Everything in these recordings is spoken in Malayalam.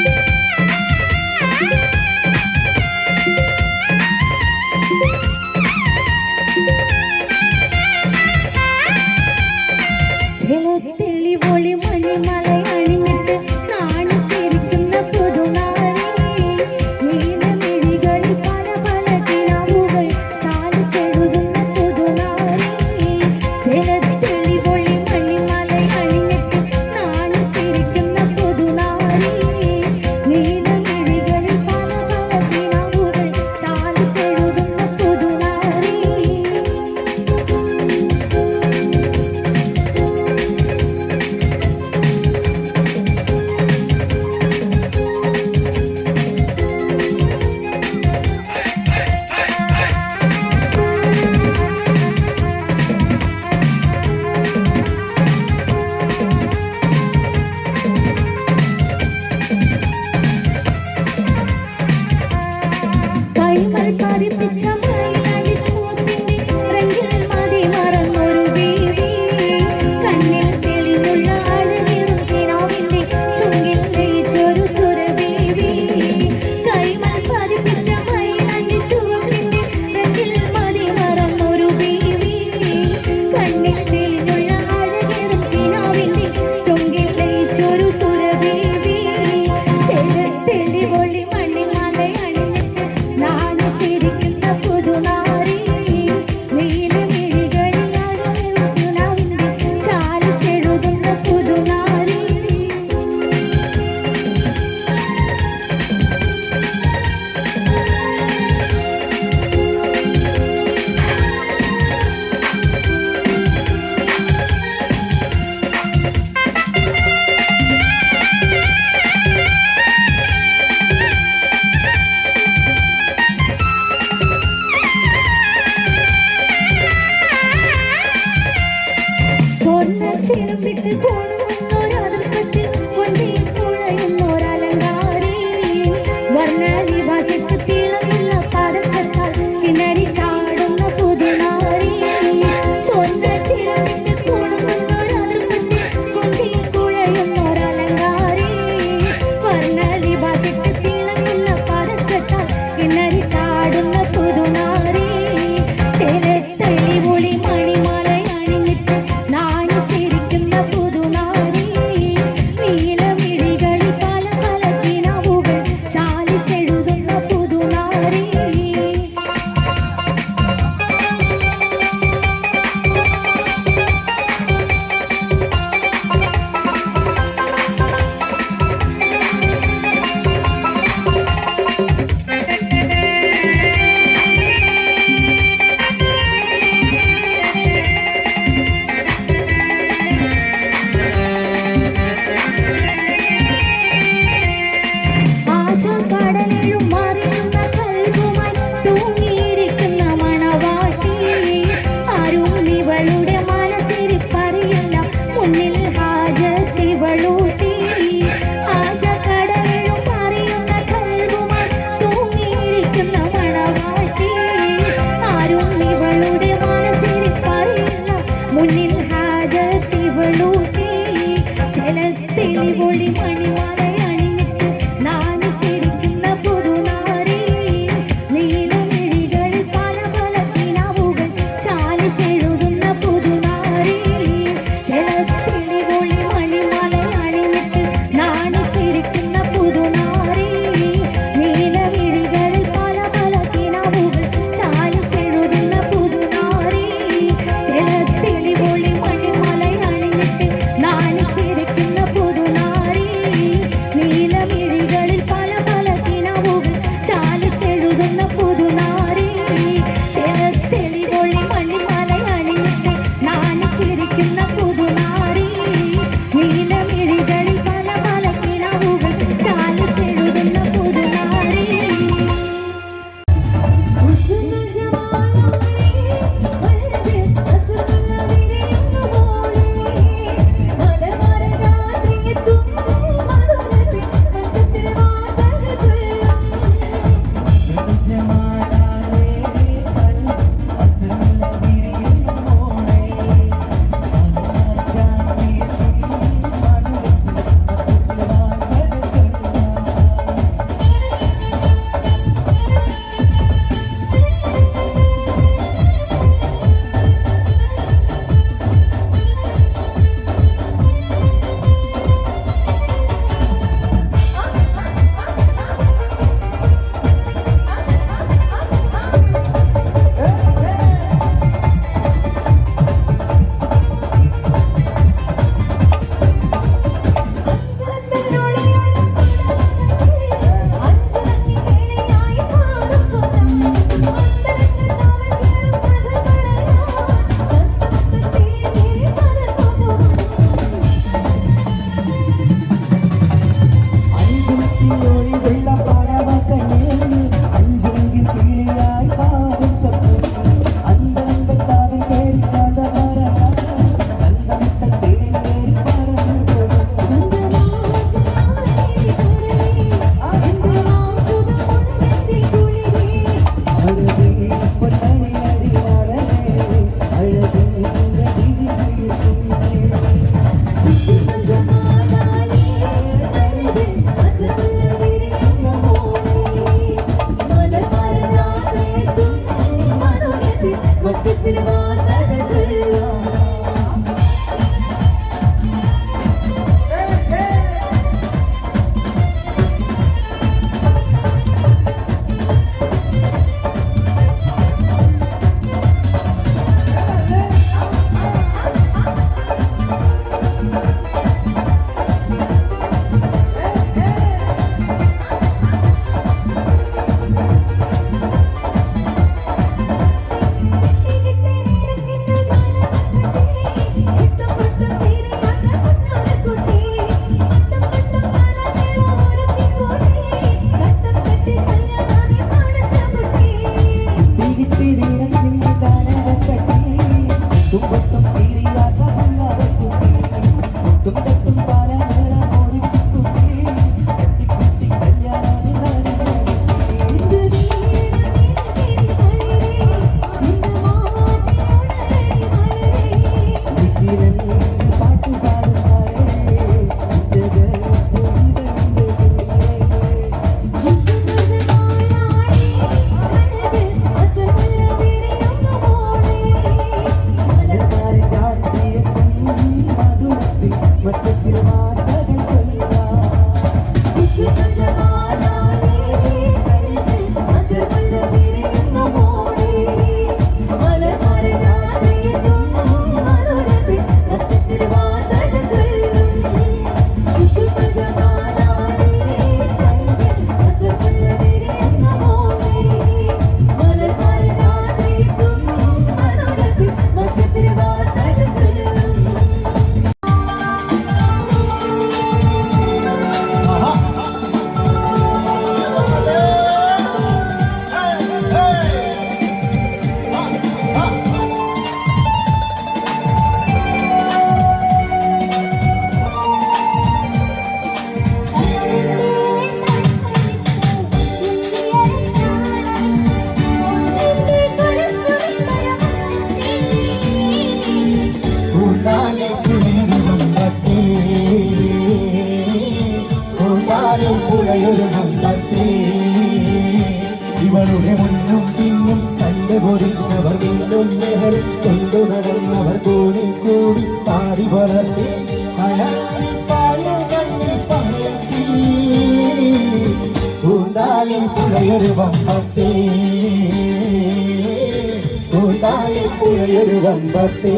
Música നിറയൊരു വമ്പത്തേ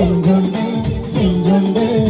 செஞ்சொண்டு செஞ்சொண்டு.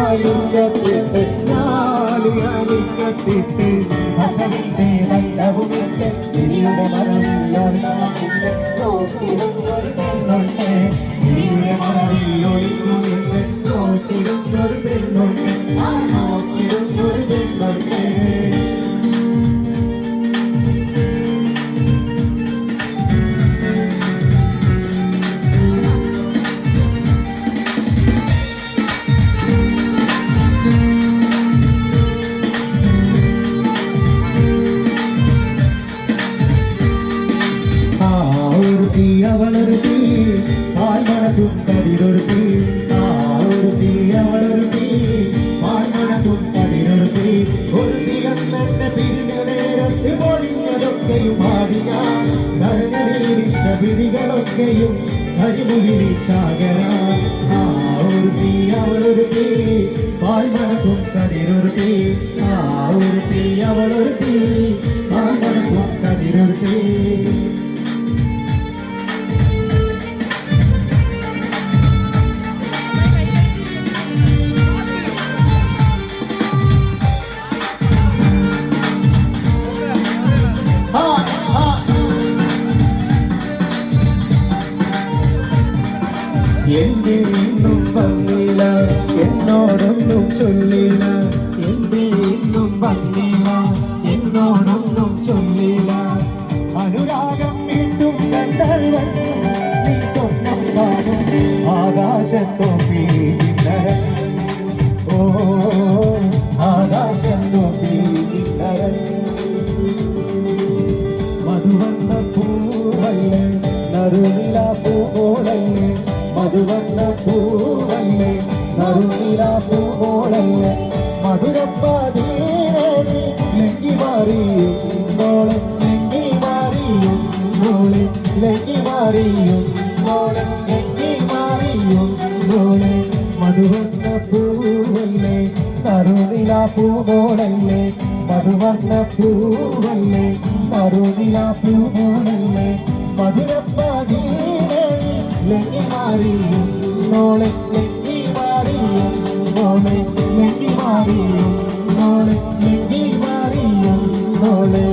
லிங்கத்திட்டு நாளி அணிக்கத்திட்டு வசனிட்டு வல்லவும் திரியுட மரவில் ஒரு மரத்தில் கோப்பிடும் ஒரு பெண்ணொன்று திரியுட மரவில் മുരളി ചാകരാ എന്നോടൊന്നും ചൊല്ലില്ല. എന്നെ ഇന്നും വന്നില്ല എന്നോടൊന്നും ചൊല്ലില്ല. അനുരാഗം വീണ്ടും കണ്ടവൻ നീ ഓ മധുരപ്പാതീരടി ലങ്കി മാറിയും മോളെ ലങ്കി മാറിയും മോളെ ലങ്കി മാറിയും മോളെ ലങ്കി മാറിയും മോളെ. മധുവർണ പൂവല്ലേ കരുതില മോളെ ലക്കി മാറിയും മോളെ ലക്കി മാറിയും മോളെ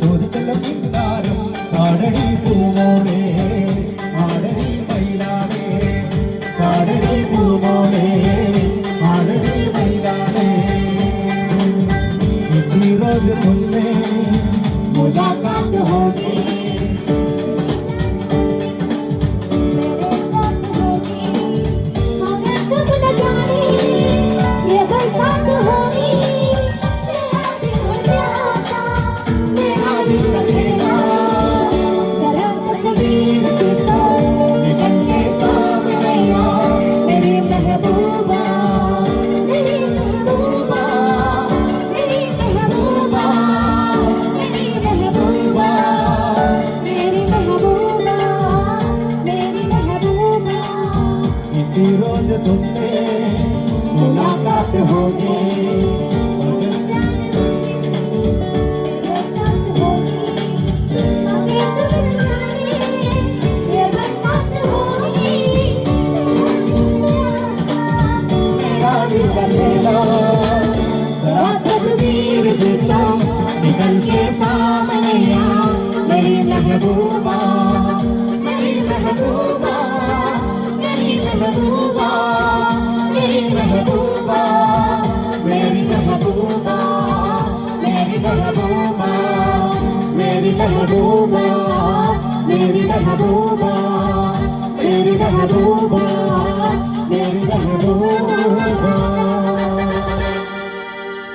চলো